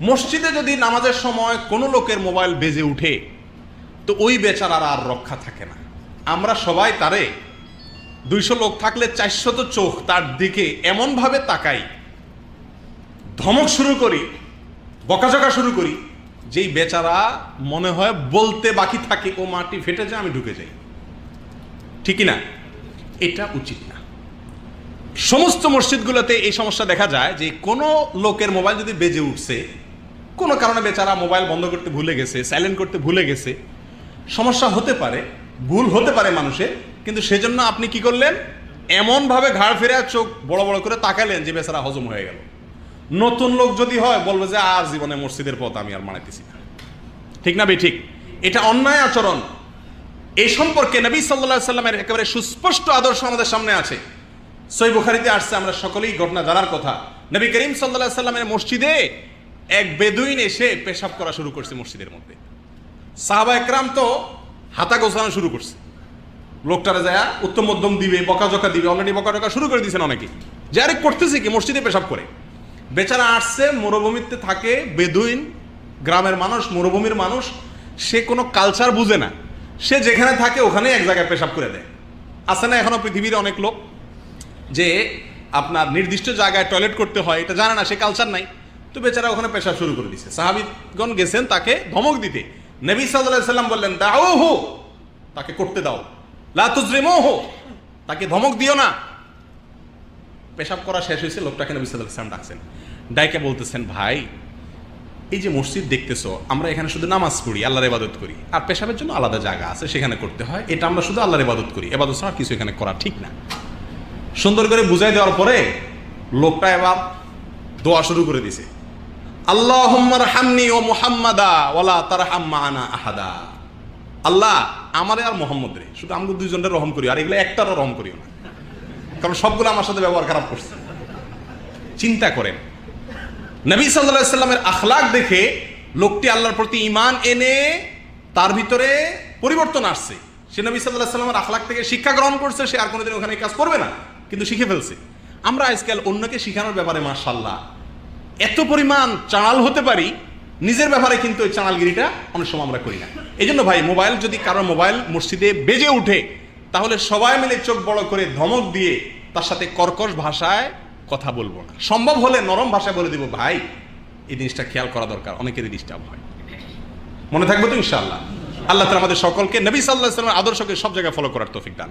মসজিদে যদি নামাজের সময় কোনো লোকের মোবাইল বেজে উঠে, তো ওই বেচারার আর রক্ষা থাকে না। আমরা সবাই তারে, দুইশো লোক থাকলে চারশত চোখ তার দিকে এমনভাবে তাকাই, ধমক শুরু করি, বকাঝকা শুরু করি, যেই বেচারা মনে হয় বলতে বাকি থাকে, ও মাটি ফেটে যায়, আমি ঢুকে যাই। ঠিকই না? এটা উচিত না। সমস্ত মসজিদগুলোতে এই সমস্যা দেখা যায় যে কোনো লোকের মোবাইল যদি বেজে উঠছে কোনো কারণে বেচারা মোবাইল বন্ধ করতে ভুলে গেছে সাইলেন্ট করতে ভুলে গেছে, সমস্যা হতে পারে, ভুল হতে পারে মানুষের, কিন্তু সেজন্য আপনি কি করলেন? এমনভাবে ঘাড় ফেরে চোখ বড় বড় করে তাকালেন যে বেচারা হজম হয়ে গেল। নতুন লোক যদি হয়, বলবে যে আর জীবনে মসজিদের পথ আমি আর মানাইতেছি না। ঠিক না বে ঠিক। এটা অন্যায় আচরণ। এই সম্পর্কে নবী সাল্লাহ সাল্লামের একেবারে সুস্পষ্ট আদর্শ আমাদের সামনে আছে। সই বুখারিতে আসছে, আমরা সকলেই ঘটনা জানার কথা। নবী করিম সাল্লাহ সাল্লামের মসজিদে এক বেদুইন এসে পেশাব করা শুরু করছে মসজিদের মধ্যে। সাহাবা একরাম তো হাতা গোছানো শুরু করছে। লোকটারা যায় উত্তম মধ্যম দিবে, বকাঝকা দিবে, অলরেডি বকাঝকা শুরু করে দিয়েছেন অনেকে। যে আরে করতেছে কি, মসজিদে পেশাব করে। বেচারা আসছে, মরুভূমিতে থাকে, বেদুইন, গ্রামের মানুষ, মরুভূমির মানুষ, সে কোনো কালচার বুঝে না। সে যেখানে থাকে ওখানে এক জায়গায় পেশাব করে দেয়। আছে না এখনও পৃথিবীর অনেক লোক যে আপনার নির্দিষ্ট জায়গায় টয়লেট করতে হয়, এটা জানে না, সে কালচার নাই। তো বেচারা ওখানে পেশাব শুরু করে দিছে। সাহাবিগণ গেছেন তাকে ধমক দিতে। নবী সাল্লাম বললেন দাও হো তাকে করতে দাও। লাতুজরিমো হো তাকে ধমক দিও না। পেশাব করা শেষ হয়েছে, লোকটাকে নবী সাল্লাম ডাকছেন। ডাইকে বলতেছেন, ভাই, এই যে মসজিদ দেখতেছো, আমরা এখানে শুধু নামাজ পড়ি, আল্লাহর ইবাদত করি। আর পেশাবের জন্য আলাদা জায়গা আছে, সেখানে করতে হয়। এটা আমরা শুধু আল্লাহর ইবাদত করি। এবাদত ছাড়া কিছু এখানে করা ঠিক না। সুন্দর করে বুঝাই দেওয়ার পরে লোকটা এবার দোয়া শুরু করে দিছে। আল্লাহ হামনি ও মুহাম্মাদা ওয়ালা তার আল্লাহ আমারে আর মোহাম্মদ রে, শুধু আমাকে দুইজনের রহম করি আর এগুলো একটারও রহম করিও না। কারণ সবগুলো আমার সাথে ব্যবহার খারাপ করছে। চিন্তা করেন, নবী সাল্লামের আখলাক দেখে লোকটি আল্লাহর প্রতি ইমান এনে তার ভিতরে পরিবর্তন আসছে। সে নবী সাল্লাহ সাল্লামের আখলাক থেকে শিক্ষা গ্রহণ করছে, সে আর কোনোদিন ওখানে কাজ করবে না, কিন্তু শিখে ফেলছে। আমরা আজকাল অন্যকে শিখানোর ব্যাপারে মার্শাল্লাহ এত পরিমাণ চাঁড়াল হতে পারি, নিজের ব্যাপারে কিন্তু ওই চাঁড়ালগিরিটা অনেক সময় আমরা করি না। এই জন্য ভাই, মোবাইল যদি কারও মোবাইল মসজিদে বেজে উঠে, তাহলে সবাই মিলে চোখ বড় করে ধমক দিয়ে তার সাথে কর্কশ ভাষায় কথা বলব না। সম্ভব হলে নরম ভাষায় বলে দিব, ভাই, এই জিনিসটা খেয়াল করা দরকার, অনেকেরই ডিস্টার্ব হয়। মনে থাকবে তো ইনশাআল্লাহ। আল্লাহ তালা আমাদের সকলকে নবী সাল্লাহ সাল্লামের আদর্শকে সব জায়গায় ফলো করার তৌফিক দান